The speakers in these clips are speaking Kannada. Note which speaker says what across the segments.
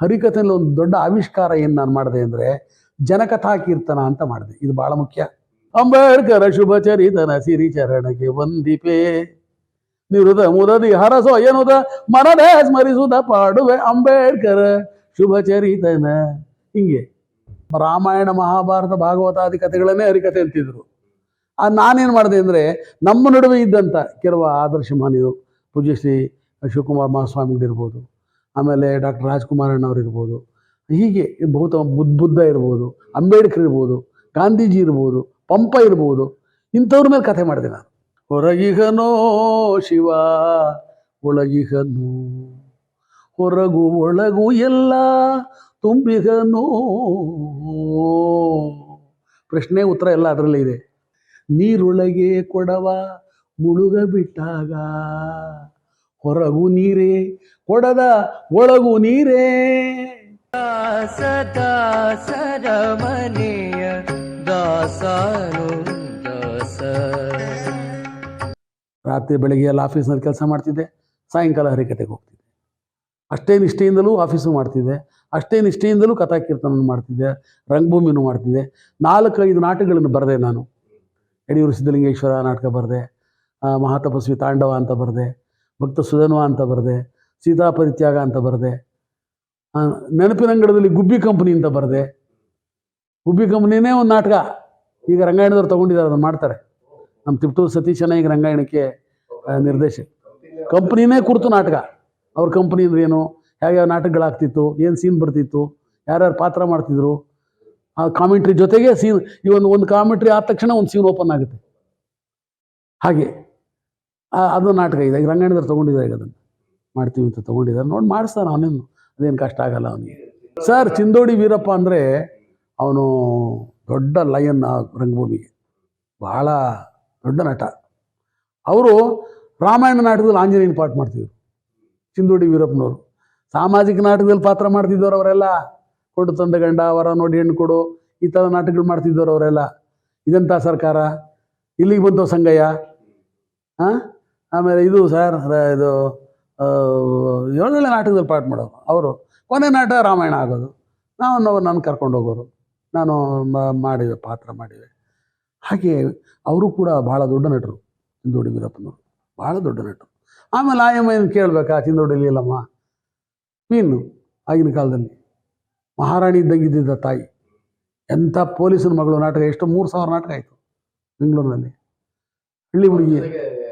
Speaker 1: ಹರಿಕಥೆಯಲ್ಲಿ ಒಂದು ದೊಡ್ಡ ಆವಿಷ್ಕಾರ ಏನು ನಾನು ಮಾಡಿದೆ ಅಂದರೆ ಜನಕಥಾ ಕೀರ್ತನ ಅಂತ ಮಾಡಿದೆ. ಇದು ಬಹಳ ಮುಖ್ಯ. ಅಂಬೇಡ್ಕರ ಶುಭ ಚರಿತನ ಸಿರಿ ಚರಣಕ್ಕೆ ವಂದಿಪೆ. ನಿರುದ ಮುದದಿ ಹರಸೋ ಏನುದ ಮನದೇ ಸ್ಮರಿಸುದ ಪಾಡುವೆ ಅಂಬೇಡ್ಕರ ಶುಭ ಚರಿತನ. ಹಿಂಗೆ. ರಾಮಾಯಣ, ಮಹಾಭಾರತ ಭಾಗವತಾದಿ ಕಥೆಗಳನ್ನೇ ಹರಿಕಥೆ ಅಂತಿದ್ರು. ಆ ನಾನೇನು ಮಾಡಿದೆ ಅಂದರೆ ನಮ್ಮ ನಡುವೆ ಇದ್ದಂಥ ಕೆಲವು ಆದರ್ಶ ಮಾನ್ಯರು ಪೂಜ್ಯಶ್ರೀ ಶಿವಕುಮಾರ್ ಮಹಾಸ್ವಾಮಿಗಳಿರ್ಬೋದು ಆಮೇಲೆ ಡಾಕ್ಟರ್ ರಾಜ್ಕುಮಾರ್ ಅಣ್ಣವ್ರು ಇರ್ಬೋದು ಹೀಗೆ ಬಹುತ ಬುದ್ಧ ಬುದ್ಧ ಇರ್ಬೋದು, ಅಂಬೇಡ್ಕರ್ ಇರ್ಬೋದು, ಗಾಂಧೀಜಿ ಇರ್ಬೋದು, ಪಂಪ ಇರ್ಬೋದು. ಇಂಥವ್ರ ಮೇಲೆ ಕಥೆ ಮಾಡಿದೆ ನಾನು. ಹೊರಗಿಹನೋ ಶಿವ, ಒಳಗಿಹನು, ಹೊರಗು ಒಳಗು ಎಲ್ಲ ತುಂಬಿಗನೋ ಪ್ರಶ್ನೆ ಉತ್ತರ ಎಲ್ಲ ಅದರಲ್ಲೇ ಇದೆ. ನೀರೊಳಗೆ ಕೊಡವ ಮುಳುಗ ಬಿಟ್ಟಾಗ ಹೊರಗು ನೀರೇ ಕೊಡದ ಒಳಗು ನೀರೇ.
Speaker 2: ದಾಸದಾಸರ ಮನೆಯ ದಾಸರು ದಾಸ
Speaker 1: ರಾತ್ರಿ ಬೆಳಗ್ಗೆ ಎಲ್ಲ ಆಫೀಸ್ನಲ್ಲಿ ಕೆಲಸ ಮಾಡ್ತಿದ್ದೆ ಸಾಯಂಕಾಲ ಹರಿಕತೆಗೆ ಹೋಗ್ತಿದ್ದೆ. ಅಷ್ಟೇ ನಿಷ್ಠೆಯಿಂದಲೂ ಆಫೀಸು ಮಾಡ್ತಿದ್ದೆ ಅಷ್ಟೇ ನಿಷ್ಠೆಯಿಂದಲೂ ಕಥಾ ಕೀರ್ತನ ಮಾಡ್ತಿದ್ದೆ ರಂಗಭೂಮಿನೂ ಮಾಡ್ತಿದ್ದೆ ನಾಲ್ಕೈದು ನಾಟಕಗಳನ್ನು ಬರೆದೆ ನಾನು. ಯಡಿಯೂರು ಸಿದ್ಧಲಿಂಗೇಶ್ವರ ನಾಟಕ ಬರೆದೆ ಮಹಾತಪಸ್ವಿ ತಾಂಡವ ಅಂತ ಬರೆದೆ ಭಕ್ತ ಸುಧನ್ವ ಅಂತ ಬರೆದೆ ಸೀತಾಪರಿತ್ಯಾಗ ಅಂತ ಬರೆದೆ ನೆನಪಿನಂಗಡದಲ್ಲಿ ಗುಬ್ಬಿ ಕಂಪ್ನಿ ಅಂತ ಬರೆದೆ, ಗುಬ್ಬಿ ಕಂಪ್ನಿನೇ ಒಂದು ನಾಟಕ. ಈಗ ರಂಗಾಯಣದವ್ರು ತೊಗೊಂಡಿದ್ದಾರೆ, ಅದನ್ನು ಮಾಡ್ತಾರೆ. ನಮ್ಮ ತಿಪ್ಟೂರು ಸತೀಶನ ಈಗ ರಂಗಾಯಣಕ್ಕೆ ನಿರ್ದೇಶ ಕಂಪ್ನಿನೇ ಕುರಿತು ನಾಟಕ. ಅವ್ರ ಕಂಪ್ನಿ ಅಂದ್ರೆ ಏನು? ಯಾವ್ಯಾವ ನಾಟಕಗಳಾಗ್ತಿತ್ತು? ಏನು ಸೀನ್ ಬರ್ತಿತ್ತು? ಯಾರ್ಯಾರು ಪಾತ್ರ ಮಾಡ್ತಿದ್ರು? ಆ ಕಾಮೆಂಟ್ರಿ ಜೊತೆಗೆ ಸೀನ್, ಈ ಒಂದು ಒಂದು ಕಾಮೆಂಟ್ರಿ ಆದ ತಕ್ಷಣ ಒಂದು ಸೀನ್ ಓಪನ್ ಆಗುತ್ತೆ. ಹಾಗೆ. ಅದು ನಾಟಕ ಇದೆ. ರಂಗಾಯಣದವ್ರು ತೊಗೊಂಡಿದ್ದಾರೆ ಅದನ್ನು. ಮಾಡ್ತೀವಿ ಅಂತ ತೊಗೊಂಡಿದ್ದಾರೆ. ನೋಡಿ, ಮಾಡಿಸ್ತಾನೆ ಅವನೇನು ಅದೇನು ಕಷ್ಟ ಆಗಲ್ಲ ಅವನಿಗೆ. ಸರ್ ಚಿಂದೋಡಿ ವೀರಪ್ಪ ಅಂದರೆ ಅವನು ದೊಡ್ಡ ಲಯನ್ ಆ ರಂಗಭೂಮಿಗೆ. ಬಹಳ ದೊಡ್ಡ ನಟ. ಅವರು ರಾಮಾಯಣ ನಾಟಕದಲ್ಲಿ ಆಂಜನೇಯನ ಪಾಠ ಮಾಡ್ತಿದ್ರು. ಚಿಂದೋಡಿ ವೀರಪ್ಪನವರು. ಸಾಮಾಜಿಕ ನಾಟಕದಲ್ಲಿ ಪಾತ್ರ ಮಾಡ್ತಿದ್ದವ್ರು ಅವರೆಲ್ಲ. ಕೊಡು ತಂದ ಗಂಡ, ವರ ನೋಡಿ ಹೆಣ್ಣು ಕೊಡು. ಈ ಥರ ನಾಟಕಗಳು ಮಾಡ್ತಿದ್ದವ್ರು ಅವರೆಲ್ಲ. ಇದೆಂಥ ಸರ್ಕಾರ? ಇಲ್ಲಿಗೆ ಬಂತು ಸಂಗಯ್ಯ? ಹಾಂ ಆಮೇಲೆ ಇದು ಸರ್ ಇದು ಏಳನೇ ನಾಟಕದಲ್ಲಿ ಪಾಠ ಮಾಡೋರು, ಅವರು. ಕೊನೆ ನಾಟಕ ರಾಮಾಯಣ ಆಗೋದು. ನಾವು ನಾನು ಕರ್ಕೊಂಡು ಹೋಗೋರು. ನಾನು ಮಾಡಿದೆ ಪಾತ್ರ ಮಾಡಿವೆ ಹಾಗೆ ಅವರು ಕೂಡ ಭಾಳ ದೊಡ್ಡ ನಟರು, ಚಿಂದೋಡಿ ವೀರಪ್ಪನವರು. ಭಾಳ ದೊಡ್ಡ ನಟರು. ಆಮೇಲೆ ಆಯಮ್ಮ ಏನು ಕೇಳಬೇಕಾ, ಚಿಂದೋಡಿ ಇಲ್ಲಮ್ಮ ಮೀನು ಆಗಿನ ಕಾಲದಲ್ಲಿ ಮಹಾರಾಣಿ ಇದ್ದಂಗಿದ್ದ ತಾಯಿ. ಎಂಥ ಪೊಲೀಸನ ಮಗಳು ನಾಟಕ, ಎಷ್ಟು ಮೂರು ಸಾವಿರ ನಾಟಕ ಆಯಿತು ಬೆಂಗಳೂರಿನಲ್ಲಿ. ಹಳ್ಳಿ ಹುಡುಗಿ.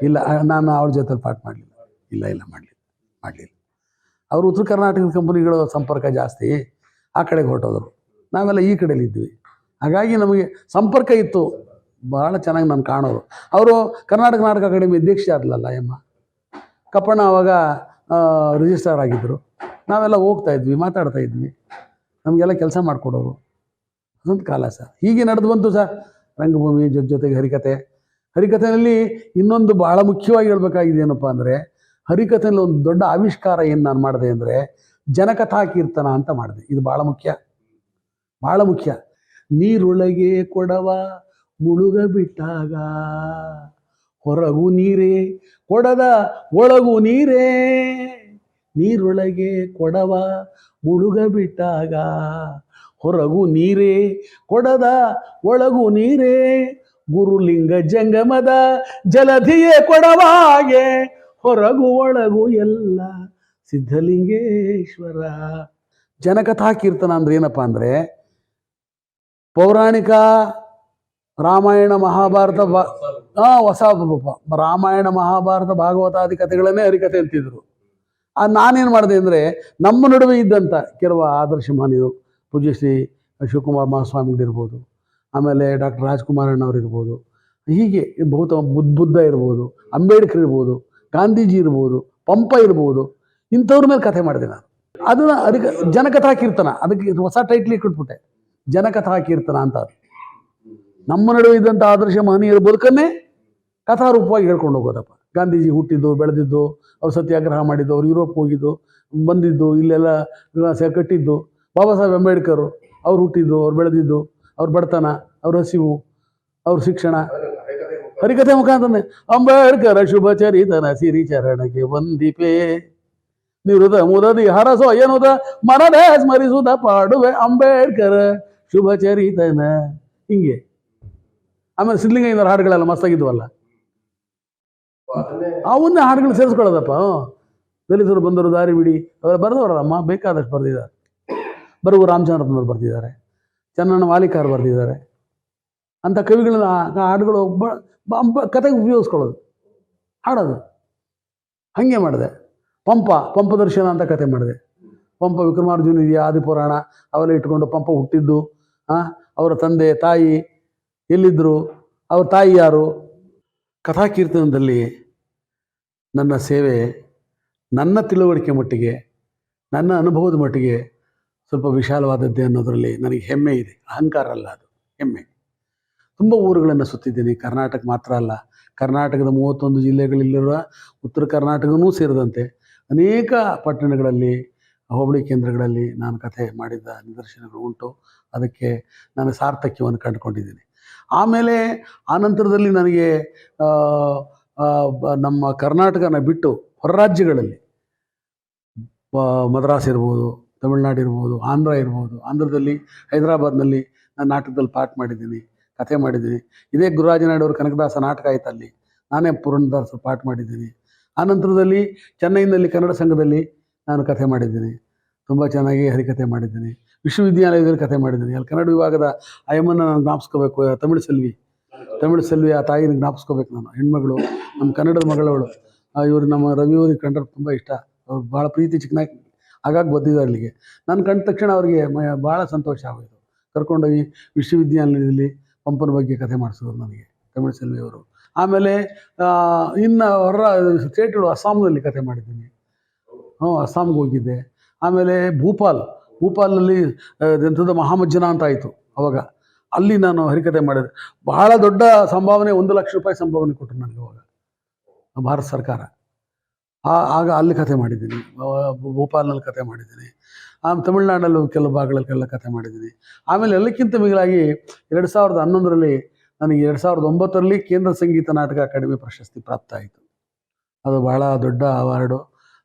Speaker 1: ಇಲ್ಲ, ನಾನು ಅವ್ರ ಜೊತೆ ಪಾಠ ಮಾಡಲಿಲ್ಲ. ಇಲ್ಲ ಇಲ್ಲ, ಮಾಡಲಿಲ್ಲ ಮಾಡಲಿಲ್ಲ. ಅವರು ಉತ್ತರ ಕರ್ನಾಟಕದ ಕಂಪನಿಗಳ ಸಂಪರ್ಕ ಜಾಸ್ತಿ, ಆ ಕಡೆಗೆ ಹೊರಟೋದ್ರು. ನಾವೆಲ್ಲ ಈ ಕಡೆಯಲ್ಲಿ ಇದ್ವಿ. ಹಾಗಾಗಿ ನಮಗೆ ಸಂಪರ್ಕ ಇತ್ತು. ಭಾಳ ಚೆನ್ನಾಗಿ ನಾನು ಕಾಣೋರು. ಅವರು ಕರ್ನಾಟಕ ನಾಟಕ ಅಕಾಡೆಮಿ ಅಧ್ಯಕ್ಷ ಆದ್ಲಲ್ಲ ಎಮ್ಮ ಕಪ್ಪಣ್ಣ ಅವಾಗ ರಿಜಿಸ್ಟರ್ ಆಗಿದ್ದರು ನಾವೆಲ್ಲ ಹೋಗ್ತಾ ಇದ್ವಿ, ಮಾತಾಡ್ತಾ ಇದ್ವಿ. ನಮಗೆಲ್ಲ ಕೆಲಸ ಮಾಡಿಕೊಡೋರು. ಅದೊಂದು ಕಾಲ ಸರ್. ಹೀಗೆ ನಡೆದು ಬಂತು ಸರ್. ರಂಗಭೂಮಿ ಜೊತೆ ಜೊತೆಗೆ ಹರಿಕತೆ. ಹರಿಕಥೆಯಲ್ಲಿ ಇನ್ನೊಂದು ಬಹಳ ಮುಖ್ಯವಾಗಿ ಹೇಳಬೇಕಾಗಿದೆ ಏನಪ್ಪ ಅಂದರೆ, ಹರಿಕಥೆಯಲ್ಲಿ ಒಂದು ದೊಡ್ಡ ಆವಿಷ್ಕಾರ ಏನು ನಾನು ಮಾಡಿದೆ ಅಂದರೆ, ಜನಕಥಾ ಕೀರ್ತನ ಅಂತ ಮಾಡಿದೆ. ಇದು ಭಾಳ ಮುಖ್ಯ. ಭಾಳ ಮುಖ್ಯ. ನೀರೊಳಗೆ ಕೊಡವ ಮುಳುಗ ಬಿಟ್ಟಾಗ, ಹೊರಗು ನೀರೇ, ಕೊಡದ ಒಳಗು ನೀರೇ, ನೀರೊಳಗೆ ಕೊಡವ ಮುಳುಗ ಬಿಟ್ಟಾಗ, ಹೊರಗು ನೀರೇ, ಕೊಡದ ಒಳಗು ನೀರೇ ಗುರುಲಿಂಗ ಜಂಗಮದ ಜಲಧಿಯೇ ಕೊಡವಾಗೆ, ಹೊರಗು ಒಳಗು ಎಲ್ಲ ಸಿದ್ಧಲಿಂಗೇಶ್ವರ. ಜನಕಥಾ ಕೀರ್ತನ ಅಂದ್ರೆ ಏನಪ್ಪ ಅಂದರೆ, ಪೌರಾಣಿಕ ರಾಮಾಯಣ ಮಹಾಭಾರತ ಬಾ ಹೊಸ ರಾಮಾಯಣ ಮಹಾಭಾರತ ಭಾಗವತಾದಿ ಕಥೆಗಳನ್ನೇ ಹರಿಕತೆ ಅಂತಿದ್ರು. ಆ, ನಾನೇನು ಮಾಡಿದೆ ಅಂದರೆ, ನಮ್ಮ ನಡುವೆ ಇದ್ದಂಥ ಕೆಲವು ಆದರ್ಶ ಮಾನ್ಯರು ಪೂಜ್ಯಶ್ರೀ ಶಿವಕುಮಾರ್ ಮಹಾಸ್ವಾಮಿಗಳಿರ್ಬೋದು ಆಮೇಲೆ ಡಾಕ್ಟರ್ ರಾಜ್ಕುಮಾರ್ ಅಣ್ಣವ್ರು ಇರ್ಬೋದು ಹೀಗೆ ಬಹುತ ಬುದ್ಧ ಬುದ್ಧ ಇರ್ಬೋದು, ಅಂಬೇಡ್ಕರ್ ಇರ್ಬೋದು, ಗಾಂಧೀಜಿ ಇರ್ಬೋದು, ಪಂಪ ಇರ್ಬೋದು, ಇಂಥವ್ರ ಮೇಲೆ ಕಥೆ ಮಾಡಿದೆ ನಾನು. ಅದನ್ನ ಅದಕ್ಕೆ ಜನಕಥಾ ಕೀರ್ತನ, ಅದಕ್ಕೆ ಹೊಸ ಟೈಟ್ಲ್ ಇಟ್ಬಿಟ್ಟೆ ಜನಕಥಾ ಕೀರ್ತನ ಅಂತ ಅದು ನಮ್ಮ ನಡುವೆ ಇದ್ದಂಥ ಆದರ್ಶ ಮಹನೀಯರ ಬದುಕನ್ನೇ ಕಥಾರೂಪವಾಗಿ ಹೇಳ್ಕೊಂಡು ಹೋಗೋದಪ್ಪ. ಗಾಂಧೀಜಿ ಹುಟ್ಟಿದ್ದು, ಬೆಳೆದಿದ್ದು, ಅವ್ರು ಸತ್ಯಾಗ್ರಹ ಮಾಡಿದ್ದು, ಅವ್ರು ಯುರೋಪ್ ಹೋಗಿದ್ದು, ಬಂದಿದ್ದು, ಇಲ್ಲೆಲ್ಲ ಕಟ್ಟಿದ್ದು, ಬಾಬಾ ಸಾಹೇಬ್ ಅಂಬೇಡ್ಕರ್, ಅವ್ರು ಹುಟ್ಟಿದ್ದು, ಅವ್ರು ಬೆಳೆದಿದ್ದು ಅವ್ರ ಬಡತನ, ಅವ್ರ ಹಸಿವು, ಅವ್ರ ಶಿಕ್ಷಣ. ಹರಿಕಥೆ ಮುಖಾಂತರ ಅಂಬೇಡ್ಕರ ಶುಭ ಚರಿತನ ಸಿರಿ ಚರಣಕ್ಕೆ ವಂದಿಪೆ. ನಿರುದ ಮುದದಿ ಹರಸೋ ಏನುದ ಮನದೇ ಸ್ಮರಿಸುದ ಪಾಡುವೆ ಅಂಬೇಡ್ಕರ ಶುಭ ಚರಿತನ. ಹಿಂಗೆ. ಆಮೇಲೆ ಸಿದ್ಲಿಂಗಯ್ಯನವ್ರ ಹಾಡುಗಳೆಲ್ಲ ಮಸ್ತಾಗಿದ್ವಲ್ಲ? ಅವನ್ನೇ ಹಾಡುಗಳು ಸೇರಿಸ್ಕೊಳ್ಳೋದಪ್ಪ. ದಲಿತರು ಬಂದರು ದಾರಿ ಬಿಡಿ. ಅವರ ಬರೆದವರಲ್ಲಮ್ಮ, ಬೇಕಾದಷ್ಟು ಬರೆದಿದ್ದಾರೆ. ಬರುವ ರಾಮಚಂದ್ರಪ್ಪನವ್ರು ಬರೆದಿದ್ದಾರೆ. ಚನ್ನಣ್ಣ ವಾಲಿಕಾರ್ ಬರೆದಿದ್ದಾರೆ. ಅಂಥ ಕವಿಗಳನ್ನ ಹಾಡುಗಳು ಒಬ್ಬ ಕತೆಗೆ ಉಪಯೋಗಿಸ್ಕೊಳ್ಳೋದು. ಹಾಡೋದು. ಹಾಗೆ ಮಾಡಿದೆ. ಪಂಪ ಪಂಪದರ್ಶನ ಅಂತ ಕತೆ ಮಾಡಿದೆ. ಪಂಪ ವಿಕ್ರಮಾರ್ಜುನ ಇದೆಯಾ? ಆದಿಪುರಾಣ. ಅವೆಲ್ಲ ಇಟ್ಕೊಂಡು ಪಂಪ ಹುಟ್ಟಿದ್ದು. ಅವರ ತಂದೆ, ತಾಯಿ ಎಲ್ಲಿದ್ದರು ಅವ್ರ ತಾಯಿ ಯಾರು? ಕಥಾಕೀರ್ತನದಲ್ಲಿ ನನ್ನ ಸೇವೆ ನನ್ನ ತಿಳುವಳಿಕೆ ಮಟ್ಟಿಗೆ, ನನ್ನ ಅನುಭವದ ಮಟ್ಟಿಗೆ ಸ್ವಲ್ಪ ವಿಶಾಲವಾದದ್ದೇ ಅನ್ನೋದರಲ್ಲಿ ನನಗೆ ಹೆಮ್ಮೆ ಇದೆ. ಅಹಂಕಾರ ಅಲ್ಲ ಅದು. ಹೆಮ್ಮೆ. ತುಂಬ ಊರುಗಳನ್ನು ಸುತ್ತಿದ್ದೀನಿ. ಕರ್ನಾಟಕ ಮಾತ್ರ ಅಲ್ಲ. ಕರ್ನಾಟಕದ ಮೂವತ್ತೊಂದು ಜಿಲ್ಲೆಗಳಲ್ಲಿರುವ ಉತ್ತರ ಕರ್ನಾಟಕವೂ ಸೇರಿದಂತೆ ಅನೇಕ ಪಟ್ಟಣಗಳಲ್ಲಿ, ಹೋಬಳಿ ಕೇಂದ್ರಗಳಲ್ಲಿ ನಾನು ಕಥೆ ಮಾಡಿದ ನಿದರ್ಶನಗಳು ಉಂಟು. ಅದಕ್ಕೆ ನಾನು ಸಾರ್ಥಕ್ಯವನ್ನು ಕಂಡುಕೊಂಡಿದ್ದೀನಿ. ಆಮೇಲೆ ಆನಂತರದಲ್ಲಿ ನನಗೆ ನಮ್ಮ ಕರ್ನಾಟಕನ ಬಿಟ್ಟು ಹೊರ ರಾಜ್ಯಗಳಲ್ಲಿ ಮದ್ರಾಸ್ ಇರ್ಬೋದು ತಮಿಳ್ನಾಡು ಇರ್ಬೋದು, ಆಂಧ್ರ ಇರ್ಬೋದು, ಆಂಧ್ರದಲ್ಲಿ ಹೈದರಾಬಾದ್ನಲ್ಲಿ ನಾನು ನಾಟಕದಲ್ಲಿ ಪಾಠ ಮಾಡಿದ್ದೀನಿ, ಕಥೆ ಮಾಡಿದ್ದೀನಿ. ಇದೇ ಗುರುರಾಜನಾಡವ್ರ ಕನಕದಾಸ ನಾಟಕ ಆಯ್ತು ಅಲ್ಲಿ ನಾನೇ ಪುರಂದಾಸ ಪಾಠ ಮಾಡಿದ್ದೀನಿ. ಆನಂತರದಲ್ಲಿ ಚೆನ್ನೈನಲ್ಲಿ ಕನ್ನಡ ಸಂಘದಲ್ಲಿ ನಾನು ಕಥೆ ಮಾಡಿದ್ದೀನಿ. ತುಂಬ ಚೆನ್ನಾಗಿ ಹರಿಕಥೆ ಮಾಡಿದ್ದೀನಿ. ವಿಶ್ವವಿದ್ಯಾಲಯದಲ್ಲಿ ಕಥೆ ಮಾಡಿದ್ದೀನಿ. ಅಲ್ಲಿ ಕನ್ನಡ ವಿಭಾಗದ ಆಯಮ್ಮನ ನಾನು ಜ್ಞಾಪಿಸ್ಕೋಬೇಕು ತಮಿಳು ಸೆಲ್ವಿ ತಮಿಳು ಸೆಲ್ವಿ ಆ ತಾಯಿನ ಜ್ಞಾಪಿಸ್ಕೋಬೇಕು ನಾನು, ಹೆಣ್ಮಗಳು, ನಮ್ಮ ಕನ್ನಡದ ಮಗಳವಳು. ಇವರು ನಮ್ಮ ರವಿಯವರಿಗೆ ಕಂಡ್ರೆ ತುಂಬ ಇಷ್ಟ. ಅವ್ರು ಭಾಳ ಪ್ರೀತಿ ಚಿಕ್ಕನಾಗಿ ಆಗಾಗ ಬಂದಿದ್ದಾರೆ ಅಲ್ಲಿಗೆ. ನಾನು ಕಂಡ ತಕ್ಷಣ ಅವರಿಗೆ ಭಾಳ ಸಂತೋಷ ಆಗೋಯಿತು. ಕರ್ಕೊಂಡೋಗಿ ವಿಶ್ವವಿದ್ಯಾನಿಲಯದಲ್ಲಿ ಪಂಪನ ಬಗ್ಗೆ ಕಥೆ ಮಾಡಿಸಿದ್ರು ನನಗೆ, ತಮಿಳು ಸೆಲ್ವಿಯವರು ಆಮೇಲೆ ಇನ್ನು ಹೊರ ಸ್ಟೇಟ್ಗಳು ಅಸ್ಸಾಂನಲ್ಲಿ ಕಥೆ ಮಾಡಿದ್ದೀನಿ. ಹ್ಞೂ ಅಸ್ಸಾಂಗೆ ಹೋಗಿದ್ದೆ. ಆಮೇಲೆ ಭೂಪಾಲ್ ಭೂಪಾಲ್ನಲ್ಲಿ ಎಂಥದ್ದು ಮಹಾಮಜ್ಜನ ಅಂತ ಆಯಿತು ಅವಾಗ. ಅಲ್ಲಿ ನಾನು ಹರಿಕತೆ ಮಾಡಿದೆ. ಬಹಳ ದೊಡ್ಡ ಸಂಭಾವನೆ, ಒಂದು ಲಕ್ಷ ರೂಪಾಯಿ ಸಂಭಾವನೆ ಕೊಟ್ಟರು ನನಗೆ ಅವಾಗ, ಭಾರತ ಸರ್ಕಾರ. ಆಗ ಅಲ್ಲಿ ಕಥೆ ಮಾಡಿದ್ದೀನಿ. ಭೋಪಾಲ್ನಲ್ಲಿ ಕಥೆ ಮಾಡಿದ್ದೀನಿ. ಆಮೇಲೆ ತಮಿಳ್ನಾಡಲ್ಲೂ ಕೆಲವು ಭಾಗಗಳಲ್ಲಿ ಕಥೆ ಮಾಡಿದ್ದೀನಿ. ಆಮೇಲೆ ಎಲ್ಲಕ್ಕಿಂತ ಮಿಗಿಲಾಗಿ ಎರಡು ಸಾವಿರದ ಹನ್ನೊಂದರಲ್ಲಿ ನನಗೆ ಎರಡು ಸಾವಿರದ ಒಂಬತ್ತರಲ್ಲಿ ಕೇಂದ್ರ ಸಂಗೀತ ನಾಟಕ ಅಕಾಡೆಮಿ ಪ್ರಶಸ್ತಿ ಪ್ರಾಪ್ತ ಆಯಿತು. ಅದು ಬಹಳ ದೊಡ್ಡ ಅವಾರ್ಡು,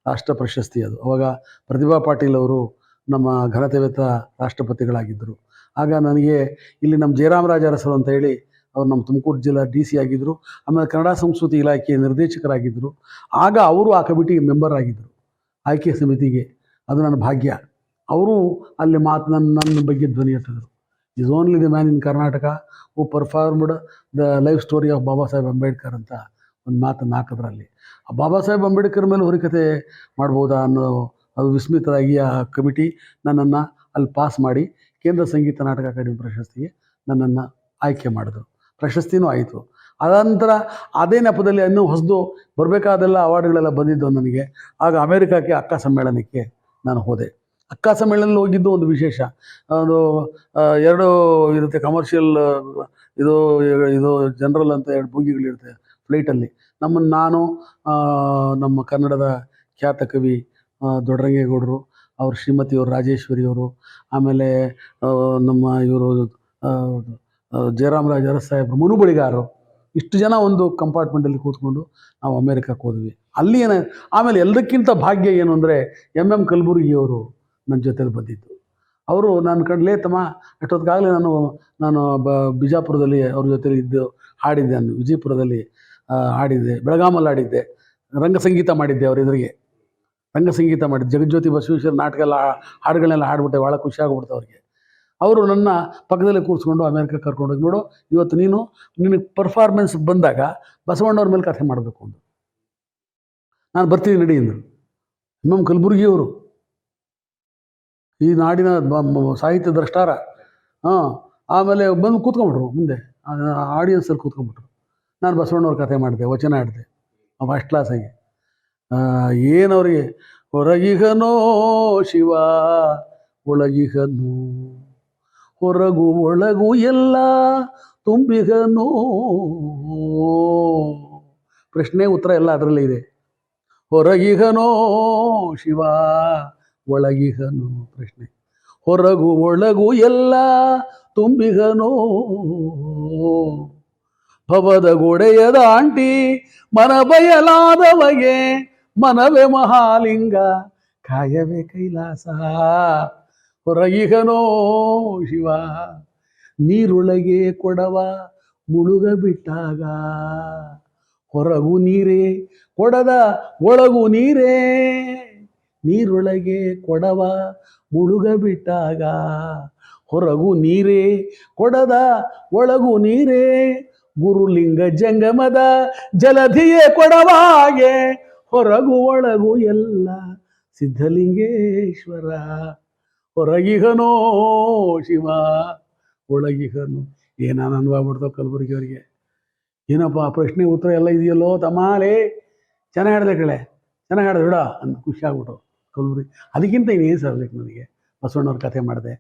Speaker 1: ರಾಷ್ಟ್ರ ಪ್ರಶಸ್ತಿ ಅದು. ಅವಾಗ ಪ್ರತಿಭಾ ಪಾಟೀಲ್ ಅವರು ನಮ್ಮ ಘನತೆವೆತ ರಾಷ್ಟ್ರಪತಿಗಳಾಗಿದ್ದರು. ಆಗ ನನಗೆ ಇಲ್ಲಿ ನಮ್ಮ ಜಯರಾಮರಾಜ ಅರಸರು ಅಂತ ಹೇಳಿ ಅವ್ರು ನಮ್ಮ ತುಮಕೂರು ಜಿಲ್ಲಾ ಡಿ ಸಿ ಆಗಿದ್ದರು ಆಮೇಲೆ ಕನ್ನಡ ಸಂಸ್ಕೃತಿ ಇಲಾಖೆಯ ನಿರ್ದೇಶಕರಾಗಿದ್ದರು ಆಗ ಅವರು ಆ ಕಮಿಟಿಗೆ ಮೆಂಬರ್ ಆಗಿದ್ದರು ಆಯ್ಕೆ ಸಮಿತಿಗೆ. ಅದು ನನ್ನ ಭಾಗ್ಯ. ಅವರು ಅಲ್ಲಿ ಮಾತು ನನ್ನ ನನ್ನ ಬಗ್ಗೆ ಧ್ವನಿ ಎತ್ತಿದ್ರು. Is only the man in Karnataka who performed the life story of Baba Saheb Ambedkar ಅಂತ ಒಂದು ಮಾತನ್ನು ಹಾಕಿದ್ರಲ್ಲಿ. ಆ ಬಾಬಾ ಸಾಹೇಬ್ ಅಂಬೇಡ್ಕರ್ ಮೇಲೆ ಹೊರಿಕತೆ ಮಾಡ್ಬೋದಾ ಅನ್ನೋ ಅದು ವಿಸ್ಮಿತರಾಗಿ ಆ ಕಮಿಟಿ ನನ್ನನ್ನು ಅಲ್ಲಿ ಪಾಸ್ ಮಾಡಿ ಕೇಂದ್ರ ಸಂಗೀತ ನಾಟಕ ಅಕಾಡೆಮಿ ಪ್ರಶಸ್ತಿಗೆ ನನ್ನನ್ನು ಆಯ್ಕೆ ಮಾಡಿದ್ರು. ಪ್ರಶಸ್ತಿನೂ ಆಯಿತು. ಅದಂತರ ಅದೇ ನೆಪದಲ್ಲಿ ಇನ್ನೂ ಹೊಸದು ಬರಬೇಕಾದೆಲ್ಲ ಅವಾರ್ಡ್ಗಳೆಲ್ಲ ಬಂದಿದ್ದು ನನಗೆ. ಆಗ ಅಮೇರಿಕಾಕ್ಕೆ ಅಕ್ಕ ಸಮ್ಮೇಳನಕ್ಕೆ ನಾನು ಹೋದೆ. ಅಕ್ಕ ಸಮ್ಮೇಳನಲ್ಲಿ ಹೋಗಿದ್ದು ಒಂದು ವಿಶೇಷ. ಅದು ಎರಡು ಇರುತ್ತೆ ಕಮರ್ಷಿಯಲ್ ಇದು ಇದು ಜನರಲ್ ಅಂತ ಎರಡು ಬೋಗಿಗಳಿರುತ್ತೆ ಫ್ಲೈಟಲ್ಲಿ ನಮ್ಮನ್ನು ನಾನು ನಮ್ಮ ಕನ್ನಡದ ಖ್ಯಾತ ಕವಿ ದೊಡ್ಡರಂಗೇಗೌಡರು, ಅವ್ರ ಶ್ರೀಮತಿಯವರು ರಾಜೇಶ್ವರಿಯವರು, ಆಮೇಲೆ ನಮ್ಮ ಇವರು ಜಯರಾಮರಾಜ ಅರಸ್ ಸಾಹೇಬ್ರು ಮನುಬಳಿಗಾರರು ಇಷ್ಟು ಜನ ಒಂದು ಕಂಪಾರ್ಟ್ಮೆಂಟಲ್ಲಿ ಕೂತ್ಕೊಂಡು ನಾವು ಅಮೇರಿಕಕ್ಕೆ ಹೋದ್ವಿ. ಅಲ್ಲಿ ಏನ, ಆಮೇಲೆ ಎಲ್ಲದಕ್ಕಿಂತ ಭಾಗ್ಯ ಏನು ಅಂದರೆ ಎಂ ಎಂ ಕಲಬುರ್ಗಿಯವರು ನನ್ನ ಜೊತೆಲಿ ಬಂದಿದ್ದು. ಅವರು ನಾನು ಕಂಡ್ಲೇ ತಮ್ಮ, ಅಷ್ಟೊತ್ತಿಗಾಗಲೇ ನಾನು ನಾನು ಬ, ಬಿಜಾಪುರದಲ್ಲಿ ಅವ್ರ ಜೊತೆಲಿ ಇದ್ದು ಹಾಡಿದ್ದೆ, ನಾನು ವಿಜಯಪುರದಲ್ಲಿ ಹಾಡಿದ್ದೆ, ಬೆಳಗಾಮಲ್ಲಿ ಹಾಡಿದ್ದೆ, ರಂಗ ಸಂಗೀತ ಮಾಡಿದ್ದೆ ಅವ್ರ ಎದುರಿಗೆ. ರಂಗ ಸಂಗೀತ ಮಾಡಿದ್ದೆ, ಜಗಜ್ಯೋತಿ ಬಸವೇಶ್ವರ ನಾಟಕ ಎಲ್ಲ ಹಾಡುಗಳನ್ನೆಲ್ಲ ಹಾಡ್ಬಿಟ್ಟೆ ಭಾಳ ಖುಷಿ ಆಗ್ಬಿಡ್ತು ಅವ್ರಿಗೆ. ಅವರು ನನ್ನ ಪಕ್ಕದಲ್ಲೇ ಕೂರಿಸ್ಕೊಂಡು ಅಮೇರಿಕಕ್ಕೆ ಕರ್ಕೊಂಡೋಗಿ ನೋಡು, ಇವತ್ತು ನೀನು ನಿನಗೆ ಪರ್ಫಾರ್ಮೆನ್ಸ್ ಬಂದಾಗ ಬಸವಣ್ಣವ್ರ ಮೇಲೆ ಕಥೆ ಮಾಡಬೇಕು ಅಂದರು. ನಾನು ಬರ್ತೀನಿ ನಡಿ ಅಂದರು. ಎಂ ಕಲಬುರ್ಗಿಯವರು ಈ ನಾಡಿನ ಸಾಹಿತ್ಯ ದ್ರಷ್ಟಾರ ಹಾಂ, ಆಮೇಲೆ ಬಂದು ಕೂತ್ಕೊಂಬಿಟ್ರು ಮುಂದೆ ಆಡಿಯನ್ಸಲ್ಲಿ ಕೂತ್ಕೊಂಬಿಟ್ರು ನಾನು ಬಸವಣ್ಣವ್ರ ಕಥೆ ಮಾಡಿದೆ, ವಚನ ಆಡಿದೆ ಫಸ್ಟ್ ಕ್ಲಾಸಾಗಿ ಏನವ್ರಿಗೆ ಹೊರಗಿಗನೋ ಶಿವ ಒಳಗಿಗನು ಹೊರಗು ಒಳಗು ಎಲ್ಲ ತುಂಬಿಗನು ಪ್ರಶ್ನೆ ಉತ್ತರ ಎಲ್ಲ ಅದರಲ್ಲಿ ಇದೆ. ಹೊರಗಿಗನೋ ಶಿವ ಒಳಗಿಗನು ಪ್ರಶ್ನೆ. ಹೊರಗು ಒಳಗು ಎಲ್ಲ ತುಂಬಿಗನೋ ಭವದ ಗೋಡೆಯದ ಆಂಟಿ ಮನ ಬಯಲಾದವಗೆ ಮನವೇ ಮಹಾಲಿಂಗ, ಕಾಯವೇ ಕೈಲಾಸ. ಹೊರಗಿಗನೋ ಶಿವ, ನೀರೊಳಗೆ ಕೊಡವ ಮುಳುಗ ಬಿಟ್ಟಾಗ. ಹೊರಗು ನೀರೇ, ಕೊಡದ ಒಳಗು ನೀರೇ, ನೀರೊಳಗೆ ಕೊಡವ ಮುಳುಗ ಬಿಟ್ಟಾಗ. ಹೊರಗು ನೀರೇ, ಕೊಡದ ಒಳಗು ನೀರೇ, ಗುರುಲಿಂಗ ಜಂಗಮದ ಜಲಧಿಯೇ ಕೊಡವಾಗೆ ಹೊರಗು ಒಳಗು ಎಲ್ಲ ಸಿದ್ಧಲಿಂಗೇಶ್ವರ. ಹೊರಗಿಗನೋ ಶಿವ, ಒಳಗಿಹನು. ಏನ ಅನ್ವಾಗ್ಬಿಡ್ತಾವ ಕಲಬುರಗಿಯವರಿಗೆ ಏನಪ್ಪ, ಪ್ರಶ್ನೆ ಉತ್ತರ ಎಲ್ಲ ಇದೆಯಲ್ಲೋ? ತಮಾಲೆ. ಚೆನ್ನಾಗಿ ಆಡಿದೆ ಕಳೆ ಚೆನ್ನಾಗಿ ಆಡಿದೆ, ಬಿಡ. ಅಂತ ಖುಷಿ ಆಗ್ಬಿಟ್ರು ಕಲಬುರಗಿ. ಅದಕ್ಕಿಂತ ಇನ್ನೇನು ಸರ್ಬೇಕು ನನಗೆ? ಬಸವಣ್ಣವ್ರ ಕಥೆ ಮಾಡಿದೆ.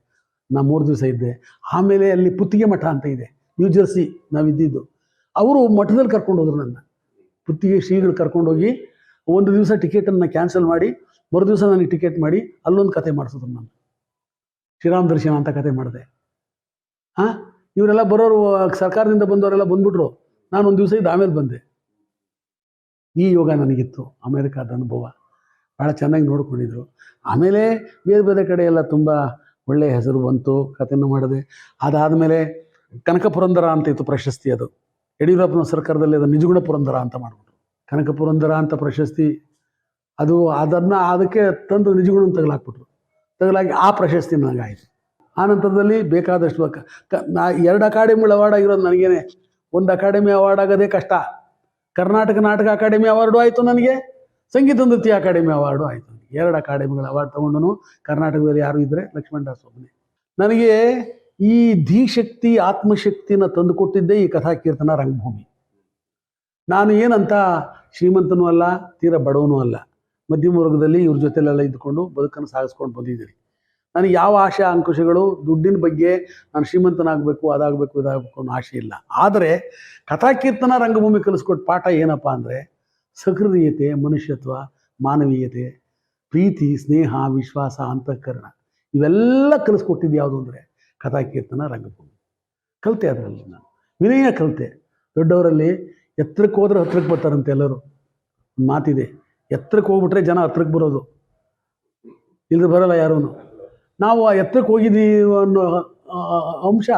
Speaker 1: ನಾ ಮೂರು ದಿವಸ ಇದ್ದೆ. ಆಮೇಲೆ ಅಲ್ಲಿ ಪುತ್ತಿಗೆ ಮಠ ಅಂತ ಇದೆ. ನ್ಯೂ ಜರ್ಸಿ ನಾವಿದ್ದಿದ್ದು. ಅವರು ಮಠದಲ್ಲಿ ಕರ್ಕೊಂಡು ಹೋದ್ರು ನನ್ನ. ಪುತ್ತಿಗೆ ಶ್ರೀಗಳು ಕರ್ಕೊಂಡೋಗಿ ಒಂದು ದಿವಸ ಟಿಕೆಟನ್ನು ಕ್ಯಾನ್ಸಲ್ ಮಾಡಿ ಮರು ದಿವಸ ನನಗೆ ಟಿಕೆಟ್ ಮಾಡಿ ಅಲ್ಲೊಂದು ಕತೆ ಮಾಡಿಸಿದ್ರು ನಾನು ಶ್ರೀರಾಮ್ ದರ್ಶನ ಅಂತ ಕತೆ ಮಾಡಿದೆ. ಹಾಂ ಇವರೆಲ್ಲ ಬರೋರು, ಸರ್ಕಾರದಿಂದ ಬಂದವರೆಲ್ಲ ಬಂದ್ಬಿಟ್ರು. ನಾನು ಒಂದು ದಿವಸ ಇದ್ದು ಆಮೇಲೆ ಬಂದೆ. ಈ ಯೋಗ ನನಗಿತ್ತು, ಅಮೇರಿಕಾದ ಅನುಭವ. ಭಾಳ ಚೆನ್ನಾಗಿ ನೋಡಿಕೊಂಡಿದ್ರು. ಆಮೇಲೆ ಬೇರೆ ಬೇರೆ ಕಡೆ ಎಲ್ಲ ತುಂಬ ಒಳ್ಳೆಯ ಹೆಸರು ಬಂತು ಕತೆಯನ್ನು ಮಾಡಿದೆ. ಅದಾದಮೇಲೆ ಕನಕ ಪುರಂದರ ಅಂತ ಇತ್ತು ಪ್ರಶಸ್ತಿ ಅದು. ಯಡಿಯೂರಪ್ಪನ ಸರ್ಕಾರದಲ್ಲಿ ಅದು ನಿಜಗುಣ ಪುರಂದರ ಅಂತ ಮಾಡಿಬಿಟ್ರು. ಕನಕ ಪುರಂದರ ಅಂತ ಪ್ರಶಸ್ತಿ, ಅದು ಅದನ್ನು ಅದಕ್ಕೆ ತಂದು ನಿಜಗುಣ ತಗಲಾಕ್ಬಿಟ್ರು. ತಗಲಾಗಿ ಆ ಪ್ರಶಸ್ತಿ ನನಗಾಯಿತು ಆ ನಂತರದಲ್ಲಿ ಬೇಕಾದಷ್ಟು ಕ- ನಾ ಎರಡು ಅಕಾಡೆಮಿಗಳು ಅವಾರ್ಡ್ ಆಗಿರೋದು ನನಗೇನೆ. ಒಂದು ಅಕಾಡೆಮಿ ಅವಾರ್ಡ್ ಆಗೋದೇ ಕಷ್ಟ. ಕರ್ನಾಟಕ ನಾಟಕ ಅಕಾಡೆಮಿ ಅವಾರ್ಡು ಆಯಿತು ನನಗೆ. ಸಂಗೀತ ನೃತ್ಯ ಅಕಾಡೆಮಿ ಅವಾರ್ಡು ಆಯಿತು ಎರಡು ಅಕಾಡೆಮಿಗಳ ಅವಾರ್ಡ್ ತೊಗೊಂಡು ಕರ್ನಾಟಕದಲ್ಲಿ ಯಾರು ಇದ್ದರೆ ಲಕ್ಷ್ಮಣ ದಾಸ್ ಒಬ್ಬನೇ. ನನಗೆ ಈ ಧೀಶಕ್ತಿ, ಆತ್ಮಶಕ್ತಿನ ತಂದುಕೊಟ್ಟಿದ್ದೇ ಈ ಕಥಾ ಕೀರ್ತನ ರಂಗಭೂಮಿ. ನಾನು ಏನಂತ ಶ್ರೀಮಂತನೂ ಅಲ್ಲ, ತೀರ ಬಡವನೂ ಅಲ್ಲ. ಮಧ್ಯಮ ವರ್ಗದಲ್ಲಿ ಇವ್ರ ಜೊತೆಲೆಲ್ಲ ಇದ್ದುಕೊಂಡು ಬದುಕನ್ನು ಸಾಗಿಸ್ಕೊಂಡು ಬಂದಿದ್ದೀರಿ. ನನಗೆ ಯಾವ ಆಶೆ ಅಂಕುಶಗಳು, ದುಡ್ಡಿನ ಬಗ್ಗೆ ನಾನು ಶ್ರೀಮಂತನಾಗಬೇಕು, ಅದಾಗಬೇಕು, ಇದಾಗಬೇಕು ಅನ್ನೋ ಆಶೆ ಇಲ್ಲ. ಆದರೆ ಕಥಾಕೀರ್ತನ ರಂಗಭೂಮಿ ಕಲಿಸ್ಕೊಟ್ಟು ಪಾಠ ಏನಪ್ಪ ಅಂದರೆ ಸಹೃದಯತೆ ಮನುಷ್ಯತ್ವ, ಮಾನವೀಯತೆ, ಪ್ರೀತಿ, ಸ್ನೇಹ, ವಿಶ್ವಾಸ, ಅಂತಃಕರಣ, ಇವೆಲ್ಲ ಕಲಿಸ್ಕೊಟ್ಟಿದ್ದು ಯಾವುದು ಅಂದರೆ ಕಥಾಕೀರ್ತನ ರಂಗಭೂಮಿ. ಕಲಿತೆ ಅದರಲ್ಲಿ ನಾನು. ವಿನಯ ಕಲಿತೆ. ದೊಡ್ಡವರಲ್ಲಿ ಎತ್ತರಕ್ಕೆ ಹೋದ್ರೆ ಹತ್ತಿರಕ್ಕೆ ಬರ್ತಾರಂತೆ ಎಲ್ಲರೂ. ಮಾತಿದೆ ಎತ್ತರಕ್ಕೆ ಹೋಗ್ಬಿಟ್ರೆ ಜನ ಹತ್ರಕ್ಕೆ ಬರೋದು. ಇಲ್ಲದೆ ಬರೋಲ್ಲ ಯಾರೂ ನಾವು ಆ ಎತ್ತರಕ್ಕೆ ಹೋಗಿದ್ದೀವಿ ಅನ್ನೋ ಅಂಶ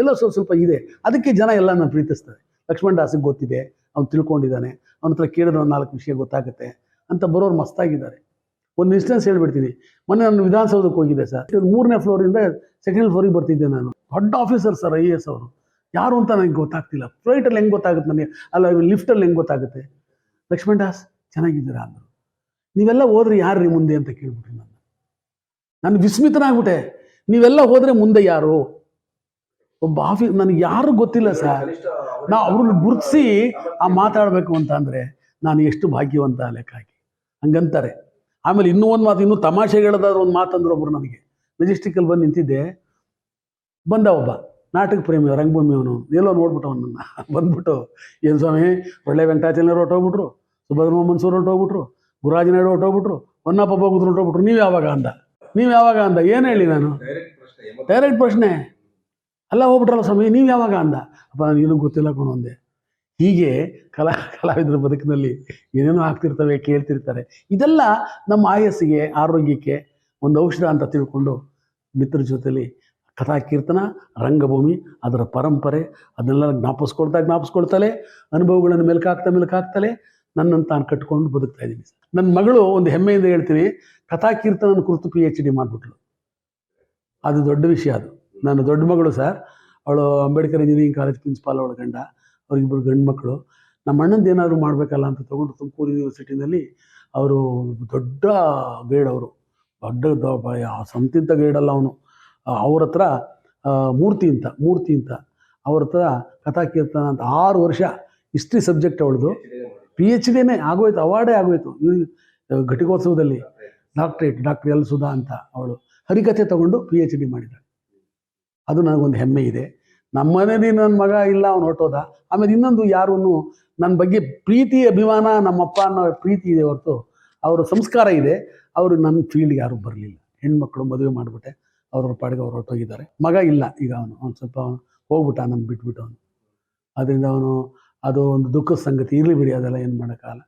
Speaker 1: ಎಲ್ಲ ಸ್ವಲ್ಪ ಸ್ವಲ್ಪ ಇದೆ. ಅದಕ್ಕೆ ಜನ ಎಲ್ಲ ನಾನು ಪ್ರೀತಿಸ್ತಾರೆ. ಲಕ್ಷ್ಮಣ್ ದಾಸಿಗೆ ಗೊತ್ತಿದೆ, ಅವ್ನು ತಿಳ್ಕೊಂಡಿದ್ದಾನೆ. ಅವನ ಹತ್ರ ಕೇಳಿದ್ರೆ ಒಂದು ನಾಲ್ಕು ವಿಷಯ ಗೊತ್ತಾಗುತ್ತೆ ಅಂತ ಬರೋರು ಮಸ್ತಾಗಿದ್ದಾರೆ. ಒಂದು ಇನ್ಸ್ಟೆನ್ಸ್ ಹೇಳ್ಬಿಡ್ತೀನಿ. ಮೊನ್ನೆ ನಾನು ವಿಧಾನಸೌಧಕ್ಕೆ ಹೋಗಿದ್ದೆ ಸರ್. ಮೂರನೇ ಫ್ಲೋರಿಂದ ಸೆಕೆಂಡ್ ಫ್ಲೋರಿಗೆ ಬರ್ತಿದ್ದೆ ನಾನು. ದೊಡ್ಡ officer sir, I A S ಅವರು. ಯಾರು ಅಂತ ನನಗೆ ಗೊತ್ತಾಗ್ತಿಲ್ಲ. ಫ್ಲೈಟಲ್ಲಿ ಹೆಂಗೆ ಗೊತ್ತಾಗುತ್ತೆ ನನಗೆ? ಅಲ್ಲ ಲಿಫ್ಟಲ್ಲಿ ಹೆಂಗೆ ಗೊತ್ತಾಗುತ್ತೆ? ಲಕ್ಷ್ಮಣ್ ದಾಸ್ ಚೆನ್ನಾಗಿದ್ದೀರಾ ಅಂದರು ನೀವೆಲ್ಲ ಹೋದ್ರೆ ಯಾರ್ರಿ ಮುಂದೆ ಅಂತ ಕೇಳ್ಬಿಟ್ರಿ ನಾನು ನಾನು ವಿಸ್ಮಿತನಾಗ್ಬಿಟ್ಟೆ. ನೀವೆಲ್ಲ ಹೋದರೆ ಮುಂದೆ ಯಾರು? ಒಬ್ಬ ಆಫೀಸ್ ನನಗೆ ಯಾರು ಗೊತ್ತಿಲ್ಲ ಸರ್. ನಾವು ಅವ್ರನ್ನ ಗುರುತಿಸಿ ಆ ಮಾತಾಡಬೇಕು ಅಂತ ಅಂದರೆ ನಾನು ಎಷ್ಟು ಭಾಗ್ಯವಂತ ಲೆಕ್ಕ ಹಾಕಿ ಹಂಗಂತಾರೆ. ಆಮೇಲೆ ಇನ್ನೂ ಒಂದು ಮಾತು, ಇನ್ನೂ ತಮಾಷೆ ಹೇಳೋದಾದ್ರು ಒಂದು ಮಾತಂದ್ರೆ ಒಬ್ರು ನನಗೆ. ಮೆಜೆಸ್ಟಿಕಲ್ಲಿ ಬಂದು ನಿಂತಿದ್ದೆ. ಬಂದ ಒಬ್ಬ, ನಾಟಕ ಪ್ರೇಮಿ ರಂಗಭೂಮಿ ಅವನು ಎಲ್ಲೋ ನೋಡ್ಬಿಟ್ಟು ಅವನನ್ನು ಬಂದ್ಬಿಟ್ಟು, ಏನು ಸ್ವಾಮಿ, ಒಳ್ಳೆ ವೆಂಕಟಾಚಲನವ್ರು ಹೊಟ್ಟೋಗ್ಬಿಟ್ರು ಸುಭದ್ರ ಮನ್ಸೂರು ಹೊಟ್ಟೋಗ್ಬಿಟ್ರು ಗುರುರಾಜ ನಾಯ್ಡು ಹೊಟ್ಟೋಗ್ಬಿಟ್ರು ಹೊನ್ನಪ್ಪ ಹೋಗಿದ್ರು ಹೊಟ್ಟೋಗ್ಬಿಟ್ರು ನೀವು ಯಾವಾಗ ಅಂದ? ನೀವು ಯಾವಾಗ ಅಂದ? ಏನು ಹೇಳಿ ನಾನು? ಡೈರೆಕ್ಟ್ ಪ್ರಶ್ನೆ ಅಲ್ಲ ಹೋಗ್ಬಿಟ್ರಲ್ಲ ಸ್ವಾಮಿ ನೀವು ಯಾವಾಗ ಅಂದ? ಅಪ್ಪ ಏನೂ ಗೊತ್ತಿಲ್ಲ ಕಣೋ ಅಂದೆ. ಹೀಗೆ ಕಲಾ ಕಲಾವಿದರ ಬದುಕಿನಲ್ಲಿ ಏನೇನೋ ಆಗ್ತಿರ್ತವೆ ಕೇಳ್ತಿರ್ತಾರೆ. ಇದೆಲ್ಲ ನಮ್ಮ ಆಯಸ್ಸಿಗೆ ಆರೋಗ್ಯಕ್ಕೆ ಒಂದು ಔಷಧ ಅಂತ ತಿಳ್ಕೊಂಡು ಮಿತ್ರ ಜೊತೆಲಿ ಕಥಾ ಕೀರ್ತನ ರಂಗಭೂಮಿ ಅದರ ಪರಂಪರೆ ಅದನ್ನೆಲ್ಲ ಜ್ಞಾಪಿಸ್ಕೊಳ್ತಾ ಜ್ಞಾಪಿಸ್ಕೊಳ್ತಲೇ ಅನುಭವಗಳನ್ನು ಮೆಲುಕಾಗ್ತಾ ಮೆಲ್ಕಾಗ್ತಲೇ ನನ್ನನ್ನು ತಾನು ಕಟ್ಕೊಂಡು ಬದುಕ್ತಾ ಇದ್ದೀನಿ. ನನ್ನ ಮಗಳು ಒಂದು ಹೆಮ್ಮೆಯಿಂದ ಹೇಳ್ತೀನಿ ಕಥಾ ಕೀರ್ತನ ಕುರಿತು ಪಿ ಎಚ್ ಡಿ ಮಾಡಿಬಿಟ್ಲು. ಅದು ದೊಡ್ಡ ವಿಷಯ ಅದು. ನನ್ನ ದೊಡ್ಡ ಮಗಳು ಸರ್, ಅವಳು ಅಂಬೇಡ್ಕರ್ ಇಂಜಿನಿಯರಿಂಗ್ ಕಾಲೇಜ್ ಪ್ರಿನ್ಸಿಪಾಲ್ ಅವಳ ಗಂಡ ಅವ್ರಿಗಿಬ್ಬರು ಗಂಡು ಮಕ್ಕಳು. ನಮ್ಮ ಅಣ್ಣಂದು ಏನಾದರೂ ಮಾಡಬೇಕಲ್ಲ ಅಂತ ತೊಗೊಂಡು ತುಮಕೂರು ಯೂನಿವರ್ಸಿಟಿನಲ್ಲಿ ಅವರು ದೊಡ್ಡ ಗೈಡ್ ಅವರು. ದೊಡ್ಡ ಸಂತಿಂತ ಗೈಡಲ್ಲ ಅವನು. ಅವ್ರ ಹತ್ರ ಮೂರ್ತಿ ಅಂತ ಮೂರ್ತಿ ಅಂತ. ಅವ್ರ ಹತ್ರ ಕಥಾ ಕೀರ್ತನ ಅಂತ ಆರು ವರ್ಷ ಹಿಸ್ಟ್ರಿ ಸಬ್ಜೆಕ್ಟ್ ಅವಳದು. ಪಿ ಎಚ್ ಡಿನೇ ಆಗೋಯ್ತು ಅವಾರ್ಡೇ ಆಗೋಯ್ತು. ಘಟಿಕೋತ್ಸವದಲ್ಲಿ ಡಾಕ್ಟ್ರೇಟ್ ಡಾಕ್ಟರ್ ಎಲ್ ಸುಧಾ ಅಂತ ಅವಳು ಹರಿಕಥೆ ತಗೊಂಡು ಪಿ ಎಚ್ ಡಿ ಮಾಡಿದ್ದಾಳೆ. ಅದು ನನಗೊಂದು ಹೆಮ್ಮೆ ಇದೆ. ನಮ್ಮ ಮನೇಲಿ ನನ್ನ ಮಗ ಇಲ್ಲ, ಅವನು ಹೊಟ್ಟೋದ ಆಮೇಲೆ ಇನ್ನೊಂದು ಯಾರನ್ನು ನನ್ನ ಬಗ್ಗೆ ಪ್ರೀತಿ, ಅಭಿಮಾನ, ನಮ್ಮಪ್ಪ ಅನ್ನೋ ಪ್ರೀತಿ ಇದೆ ಹೊರತು ಅವರ ಸಂಸ್ಕಾರ ಇದೆ. ಅವರು ನನ್ನ ಫೀಲ್ಡ್ಗೆ ಯಾರೂ ಬರಲಿಲ್ಲ. ಹೆಣ್ಮಕ್ಳು ಮದುವೆ ಮಾಡಿಬಿಟ್ಟೆ. ಅವ್ರವ್ರ ಪಾಡಿಗೆ ಅವ್ರು ಹೊರಟೋಗಿದ್ದಾರೆ. ಮಗ ಇಲ್ಲ, ಈಗ ಅವನು, ಅವ್ನು ಸ್ವಲ್ಪ ಹೋಗ್ಬಿಟ್ಟ ನನ್ನ ಬಿಟ್ಬಿಟ್ಟು ಅವನು. ಅದರಿಂದ ಅವನು ಅದು ಒಂದು ದುಃಖದ ಸಂಗತಿ ಇರಲಿ ಬಿಡಿ, ಅದೆಲ್ಲ ಏನು ಮಾಡೋಕ್ಕಾಗಲ್ಲ.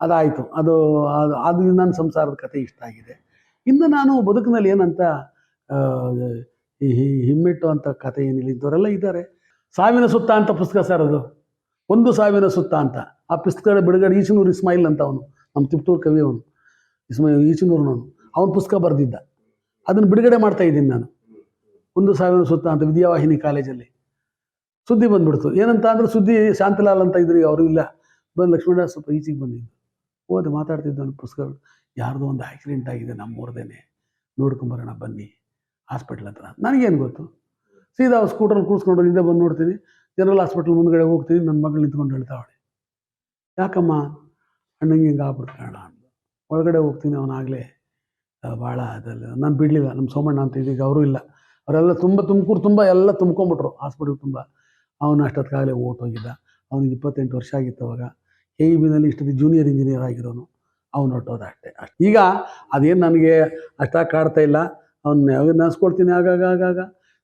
Speaker 1: ಅದಾಯಿತು. ಅದು ಅದು ಅದು ನನ್ನ ಸಂಸಾರದ ಕತೆ ಇಷ್ಟ ಆಗಿದೆ. ಇನ್ನು ನಾನು ಬದುಕಿನಲ್ಲಿ ಏನಂತ ಹಿಮ್ಮೆಟ್ಟು ಅಂತ ಕಥೆ ಏನಿಲ್ಲ ಇದ್ದವರೆಲ್ಲ ಇದ್ದಾರೆ. ಸಾವಿನ ಸುತ್ತ ಅಂತ ಪುಸ್ತಕ ಸರ್ ಅದು. ಒಂದು ಸಾವಿನ ಸುತ್ತ ಅಂತ. ಆ ಪುಸ್ತಕದ ಬಿಡುಗಡೆ ಈಚನೂರು ಇಸ್ಮಾಯಿಲ್ ಅಂತ ಅವನು. ನಮ್ಮ ತಿಪ್ಟೂರು ಕವಿ ಅವನು. ಇಸ್ಮಾ ಈಚನೂರ್ನವನು. ಅವನು ಪುಸ್ತಕ ಬರೆದಿದ್ದ. ಅದನ್ನು ಬಿಡುಗಡೆ ಮಾಡ್ತಾ ಇದ್ದೀನಿ ನಾನು. ಒಂದು ಸಾವಿರ ಸುತ್ತ ಅಂತ, ವಿದ್ಯಾವಾಹಿನಿ ಕಾಲೇಜಲ್ಲಿ. ಸುದ್ದಿ ಬಂದ್ಬಿಡ್ತು. ಏನಂತ ಅಂದ್ರೆ ಸುದ್ದಿ ಶಾಂತಲಾಲ್ ಅಂತ ಇದ್ರಿ ಅವರು ಇಲ್ಲ. ಬಂದು ಲಕ್ಷ್ಮೀದಾಸ್ ಸ್ವಲ್ಪ ಈಚೆಗೆ ಬಂದಿದ್ದು ಓದಿ ಮಾತಾಡ್ತಿದ್ದ ಒಂದು ಪುಸ್ತಕ ಯಾರ್ದೋ ಒಂದು ಆಕ್ಸಿಡೆಂಟ್ ಆಗಿದೆ ನಮ್ಮೂರ್ದೇನೆ ನೋಡ್ಕೊಂಬರೋಣ ಬನ್ನಿ. ಹಾಸ್ಪಿಟ್ಲ್ ಹತ್ರ. ನನಗೇನು ಗೊತ್ತು? ಸೀದಾ ಸ್ಕೂಟ್ರಲ್ಲಿ ಕೂರಿಸ್ಕೊಂಡು ಹಿಂದೆ ಬಂದು ನೋಡ್ತೀನಿ. ಜನರಲ್ ಹಾಸ್ಪಿಟ್ಲ್ ಮುಂದ್ಗಡೆ ಹೋಗ್ತೀನಿ. ನನ್ನ ಮಗಳು ನಿಂತ್ಕೊಂಡು ಹೇಳ್ತಾವಳೆ ಯಾಕಮ್ಮ? ಅಣ್ಣಂಗೆ ಹಿಂಗೆ ಆಗ್ಬಿಡ್ತಾಣ ಅಂದ್ಲು ಒಳಗಡೆ ಹೋಗ್ತೀನಿ ಅವನಾಗಲೇ ಭಾಳ ಅದಲ್ಲ ನಾನು ಬಿಡಲಿಲ್ಲ. ನಮ್ಮ ಸೋಮಣ್ಣ ಅಂತ ಇದೀಗ ಅವರು ಇಲ್ಲ. ಅವರೆಲ್ಲ ತುಂಬ ತುಮಕೂರು ತುಂಬ ಎಲ್ಲ ತುಂಬ್ಕೊಂಬಿಟ್ರು ಹಾಸ್ಪಿಟ್ಲ್ ತುಂಬ. ಅವನು ಅಷ್ಟೊತ್ತಿಗಾಗಲೇ ಹೋಗಿದ್ದ ಅವನಿಗೆ ಇಪ್ಪತ್ತೆಂಟು ವರ್ಷ ಆಗಿತ್ತು ಅವಾಗ. ಕೆ ಇ ಬಿನಲ್ಲಿ ಇಷ್ಟೊತ್ತಿಗೆ ಜೂನಿಯರ್ ಇಂಜಿನಿಯರ್ ಆಗಿರೋನು. ಅವ್ನು ಹೊಟ್ಟೋದ ಅಷ್ಟೇ. ಅಷ್ಟೇ ಈಗ ಅದೇನು ನನಗೆ ಅಷ್ಟಾಗಿ ಕಾಡ್ತಾ ಇಲ್ಲ. ಅವ್ನು ನೆನೆಸ್ಕೊಳ್ತೀನಿ ಆಗಾಗ ಆಗಾಗ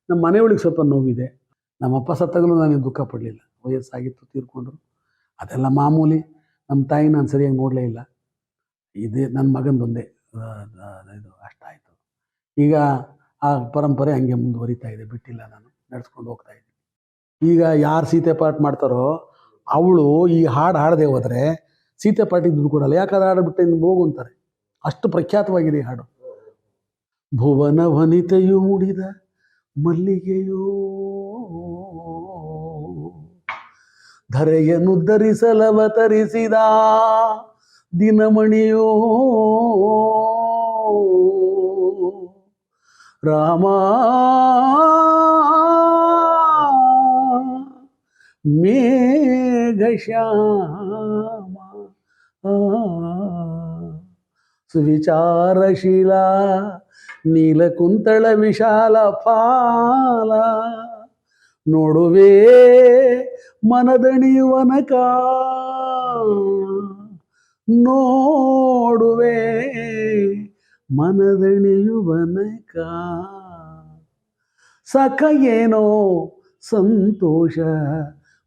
Speaker 1: ನಮ್ಮ ಮನೆಯೊಳಗೆ ಸ್ವಲ್ಪ ನೋವಿದೆ. ನಮ್ಮಪ್ಪ ಸತ್ತಾಗಲೂ ನಾನು ದುಃಖ ಪಡಲಿಲ್ಲ. ವಯಸ್ಸಾಗಿತ್ತು ತೀರ್ಕೊಂಡ್ರು. ಅದೆಲ್ಲ ಮಾಮೂಲಿ. ನಮ್ಮ ತಾಯಿ ನಾನು ಸರಿಯಾಗಿ ನೋಡಲೇ ಇಲ್ಲ. ಇದೇ ನನ್ನ ಮಗನದೊಂದೇ ಇದು ಅಷ್ಟಾಯಿತು ಈಗ ಆ ಪರಂಪರೆ ಹಂಗೆ ಮುಂದುವರಿತಾ ಇದೆ. ಬಿಟ್ಟಿಲ್ಲ ನಾನು. ನಡೆಸ್ಕೊಂಡು ಹೋಗ್ತಾ ಈಗ ಯಾರು ಸೀತೆ ಪಾಠ ಮಾಡ್ತಾರೋ ಅವಳು ಈ ಹಾಡು ಹಾಡದೆ ಹೋದರೆ ಸೀತೆ ಪಾಟಿಗೆ ದುಡ್ಡು ಕೊಡಲ್ಲ ಯಾಕಂದ್ರೆ ಹಾಡ್ಬಿಟ್ಟೆ ಇನ್ನು ಹೋಗು ಅಂತಾರೆ. ಅಷ್ಟು ಪ್ರಖ್ಯಾತವಾಗಿದೆ ಈ ಹಾಡು. ಭುವನ ವನಿತೆಯು ಮುಡಿದ ಮಲ್ಲಿಗೆಯೋ ಧರೆಯನ್ನು ಧರಿಸಲವತರಿಸಿದ ದಿನಮಣಿಯೋ ರಾಮ ಮೇಘಶ್ಯಾಮ ಆ, ಸುವಿಚಾರಶೀಲ ನೀಲಕುಂತಳ ವಿಶಾಲ ಫಾಲ ನೋಡುವೆ ಮನದಣಿಯುವನಕ ನೋಡುವೆ ಮನದಣಿಯುವನಕ ಸಖ ಏನೋ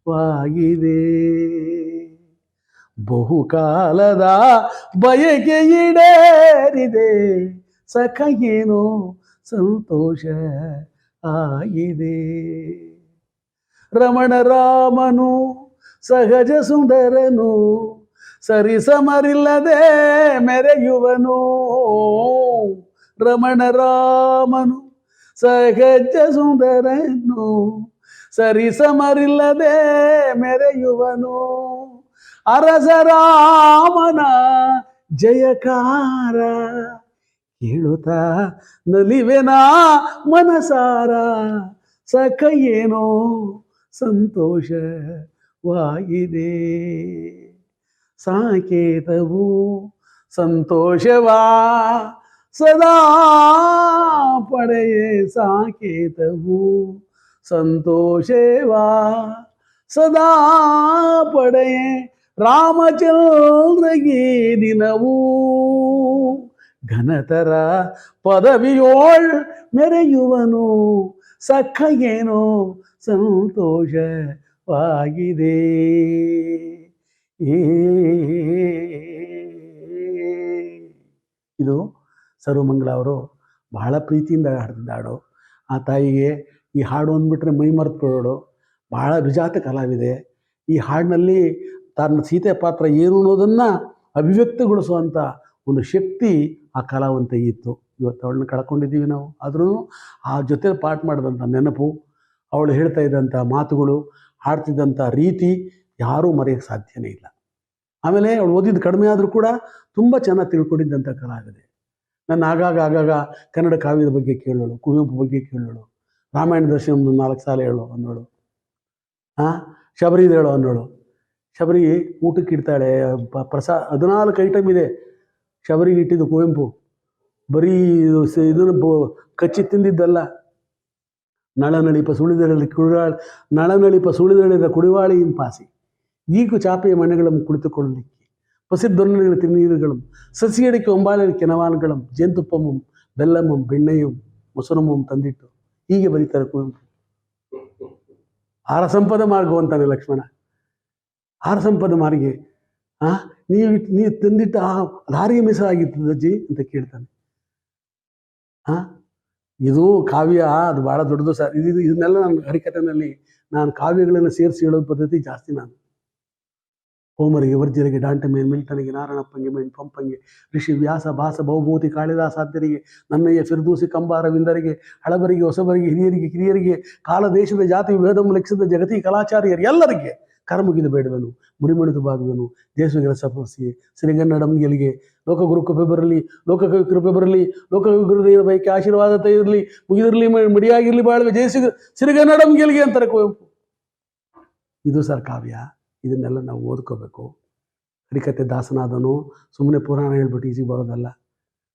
Speaker 1: ಸಂತೋಷವಾಗಿದೆ ಬಹುಕಾಲದ ಬಯಕೆ ಈಡೇರಿದೆ. ಸಖಗೇನು ಸಂತೋಷ ಆಗಿದೆ. ರಮಣ ರಾಮನು, ಸಹಜ ಸುಂದರನು, ಸರಿಸಮರಿಲ್ಲದೆ ಮೆರೆಯುವನು. ರಮಣ ರಾಮನು, ಸಹಜ ಸುಂದರನು ಸರಿಸಮರಿಲ್ಲದೆ ಮೆರೆಯುವನು. ಅರಸರಾಮನ ಜಯಕಾರ. ಕೇಳುತ್ತಾ ನಲಿವೆನಾ ಮನಸಾರ. ಸಖ ಏನೋ ಸಂತೋಷವಾಗಿದೆ. ಸಾಕೇತವು ಸಂತೋಷವಾ. ಸದಾ ಪಡೆಯೇ ಸಾಕೇತವು. ಸಂತೋಷವಾ ಸದಾ ಪಡೆಯ ರಾಮಚಂದ್ರಗೆ ದಿನವೂ ಘನತರ ಪದವಿಯೋಳ್ ಮೆರೆಯುವನು, ಸಖ ಏನೋ ಸಂತೋಷವಾಗಿದೆ. ಇದು ಸರ್ವಮಂಗಳ ಅವರು ಬಹಳ ಪ್ರೀತಿಯಿಂದ ಹಾಡ್ತಿದ್ದಾಡು. ಆ ತಾಯಿಗೆ ಈ ಹಾಡು ಅಂದ್ಬಿಟ್ರೆ ಮೈ ಮರೆತು ಬಿಡೋಳು ಬಹಳ ವಿಜಾತ ಕಲಾವಿದೆ. ಈ ಹಾಡಿನಲ್ಲಿ ತನ್ನ ಸೀತೆ ಪಾತ್ರ ಏನು ಅನ್ನೋದನ್ನು ಅಭಿವ್ಯಕ್ತಗೊಳಿಸುವಂಥ ಒಂದು ಶಕ್ತಿ ಆ ಕಲಾವಂತ ಇತ್ತು. ಇವತ್ತು ಅವಳನ್ನ ಕಳ್ಕೊಂಡಿದ್ದೀವಿ ನಾವು. ಆದ್ರೂ ಆ ಜೊತೆ ಪಾಠ ಮಾಡಿದಂಥ ನೆನಪು, ಅವಳು ಹೇಳ್ತಾ ಇದ್ದಂಥ ಮಾತುಗಳು ಹಾಡ್ತಿದ್ದಂಥ ರೀತಿ ಯಾರೂ ಮರೆಯೋಕ್ಕೆ ಸಾಧ್ಯನೇ ಇಲ್ಲ. ಆಮೇಲೆ ಅವಳು ಓದಿದ್ದು ಕಡಿಮೆ ಆದರೂ ಕೂಡ ತುಂಬ ಚೆನ್ನಾಗಿ ತಿಳ್ಕೊಂಡಿದ್ದಂಥ ಕಲಾವಿದೆ. ನನ್ನ ಆಗಾಗ ಆಗಾಗ ಕನ್ನಡ ಕಾವ್ಯದ ಬಗ್ಗೆ ಕೇಳೋಳು, ಕುವೆಂಪು ಬಗ್ಗೆ ಕೇಳೋಳು. ರಾಮಾಯಣ ದರ್ಶನ ನಾಲ್ಕು ಸಾಲ ಹೇಳು ಅನ್ನೋಳು ಹಾಂ ಶಬರಿದು ಹೇಳು ಅನ್ನೋಳು ಶಬರಿ ಊಟಕ್ಕೆ ಇಡ್ತಾಳೆ ಪ್ರಸಾ, ಹದಿನಾಲ್ಕು ಐಟಮ್ ಇದೆ. ಶಬರಿಗೆ ಇಟ್ಟಿದ್ದು ಕುವೆಂಪು. ಬರೀ ಇದನ್ನು ಕಚ್ಚಿ ತಿಂದಿದ್ದಲ್ಲ. ನಳನಳಿಪ ಸುಳಿದಳಲ್ಲಿ ಕುಡಿವಾಳ ನಳನಳಿಪ ಸುಳಿದಳಿದ ಕುಡಿವಾಳಿ ಪಾಸಿ. ಈಗ ಚಾಪೆಯ ಮನೆಗಳನ್ನು ಕುಳಿತುಕೊಳ್ಳಲಿಕ್ಕೆ ಪಸಿದ್ದೊನ್ನೆಗಳ ತಿನ್ನೀರುಗಳು ಸಸಿಯಡಿಕೆ ಒಂಬಾಲಿನ ಕೆನವಾನ್ಗಳಂ ಜೇನುತುಪ್ಪಮಂ ಬೆಲ್ಲಮಂ, ಬೆಣ್ಣೆಯು ಮೊಸರಮಂ ತಂದಿಟ್ಟು ಹೀಗೆ ಬರೀತಾರೆ ಕುವೆಂಪು. ಆರ ಸಂಪದ ಮಾರ್ಗ ಅಂತಾನೆ ಲಕ್ಷ್ಮಣ. ಆರ ಸಂಪದ ಮಾರಿಗೆ, ಆ, ನೀವು ನೀವು ತಂದಿಟ್ಟ ಆ ದಾರಿಗೆ ಮಿಸ ಆಗಿತ್ತು ಅಜ್ಜಿ ಅಂತ ಕೇಳ್ತಾನೆ. ಆ, ಇದು ಕಾವ್ಯ, ಅದು ಭಾಳ ದೊಡ್ಡದು ಸರ್. ಇದು, ಇದು- ಇದನ್ನೆಲ್ಲ ನಾನು ಹರಿಕಥೆನಲ್ಲಿ, ನಾನು ಕಾವ್ಯಗಳನ್ನು ಸೇರಿಸಿ ಹೇಳೋ ಪದ್ಧತಿ ಜಾಸ್ತಿ ನಾನು. ಹೋಮರಿಗೆ ವರ್ಜರಿಗೆ ಡಾಂಟಮೆ ಮಿಲ್ಟನಿಗೆ ನಾರಾಯಣಪ್ಪಂಗೆ ಮೆಣ್ ಪಂಪಂಗೆ, ಋಷಿ ವ್ಯಾಸ, ಭಾಸ, ಬಹುಭೂತಿ ಕಾಳಿದಾಸಾದ್ಯರಿಗೆ ನನ್ನಯ್ಯ ಫಿರ್ದೂಸಿ, ಕಂಬಾರವಿಂದರಿಗೆ, ಹಳಬರಿಗೆ, ಹೊಸಬರಿಗೆ, ಹಿರಿಯರಿಗೆ, ಕಿರಿಯರಿಗೆ ಕಾಲ ದೇಶದ ಜಾತಿ ವೇದ ಲೆಕ್ಸಿದ ಜಗತಿ ಕಲಾಚಾರ್ಯರು ಎಲ್ಲರಿಗೆ ಕರಮುಗಿದು ಬೇಡುವೆನು ಮುಡಿಮುಡಿದು ಬಾಗುವೆನು ದೇಶಗಳ ಸಪಸ್ಯೆ ಸಿರಿಗನ್ನಡಂ ಗೆಲಿಗೆ ಲೋಕಗುರು ಕೃಪೆ ಬರಲಿ ಲೋಕಕವಿ ಕೃಪೆ ಬರಲಿ ಲೋಕಕವಿ ಗುರುದೇವ ಬೈಕೆ ಆಶೀರ್ವಾದ ಇರಲಿ ಮುಗಿದಿರಲಿ ಮಡಿಯಾಗಿರಲಿ, ಬಾಳ್ವೆ, ಜಯಸಿಗ ಸಿರಿಗನ್ನಡಂ ಗೆಲಿಗೆ ಅಂತಾರೆ ಕುವೆಂಪು ಇದು ಸರ್ ಕಾವ್ಯ. ಇದನ್ನೆಲ್ಲ ನಾವು ಓದ್ಕೋಬೇಕು. ಹರಿಕತೆ ದಾಸನಾದನು ಸುಮ್ಮನೆ ಪುರಾಣ ಹೇಳ್ಬಿಟ್ಟು ಈಸಿಗೆ ಬರೋದಲ್ಲ.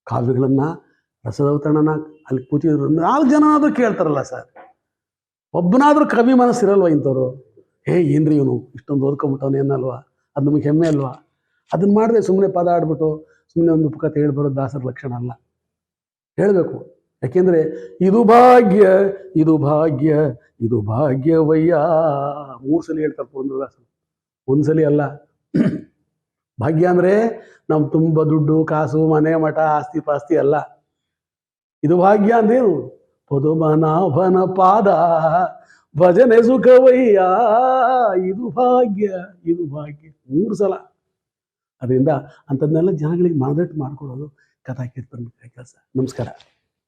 Speaker 1: ಕಾವ್ಯಗಳನ್ನು, ರಸದವತರಣನ, ಅಲ್ಲಿ ಕೂತಿದ್ರು ನಾಲ್ಕು ಜನ ಆದರೂ ಕೇಳ್ತಾರಲ್ಲ ಸರ್. ಒಬ್ಬನಾದರೂ ಕವಿ ಮನಸ್ಸಿರಲ್ವ ಇಂಥವ್ರು? ಹೇ, ಏನ್ರಿ ಇವನು? ಇಷ್ಟೊಂದು ಓದ್ಕೊಂಬಿಟ್ಟವನು ಏನಲ್ವಾ ಅದು ನಮಗೆ ಹೆಮ್ಮೆ ಅಲ್ವಾ? ಅದನ್ನು ಮಾಡಿದ್ರೆ ಸುಮ್ಮನೆ ಪದ ಆಡ್ಬಿಟ್ಟು ಸುಮ್ಮನೆ ಒಂದು ಕತೆ ಹೇಳ್ಬರೋದು ದಾಸರ ಲಕ್ಷಣ ಅಲ್ಲ. ಹೇಳಬೇಕು. ಯಾಕೆಂದರೆ, ಇದು ಭಾಗ್ಯ ಇದು ಭಾಗ್ಯ, ಇದು ಭಾಗ್ಯವಯ್ಯ. ಮೂರು ಸಲ ಹೇಳ್ತಾರೆ ಪುರಂದ್ರದಾಸರು. ಒಂದು ಸಲ ಅಲ್ಲ. ಭಾಗ್ಯ ಅಂದರೆ ನಮ್ಮ ತುಂಬ ದುಡ್ಡು, ಕಾಸು, ಮನೆ, ಮಠ, ಆಸ್ತಿ ಪಾಸ್ತಿ ಅಲ್ಲ. ಇದು ಭಾಗ್ಯ ಅಂದೇನು ಪದುಮನಾಭನ ಪಾದ, ಭಜನೆ ಸುಖವಯ್ಯ. ಇದು ಭಾಗ್ಯ ಇದು ಭಾಗ್ಯ. ಮೂರು ಸಲ. ಅದರಿಂದ ಅಂಥದ್ದನ್ನೆಲ್ಲ ಜನಗಳಿಗೆ ಮನದಟ್ಟು ಮಾಡ್ಕೊಡೋದು ಕಥಾ ಕೀರ್ತನ ಕೆಲಸ ನಮಸ್ಕಾರ.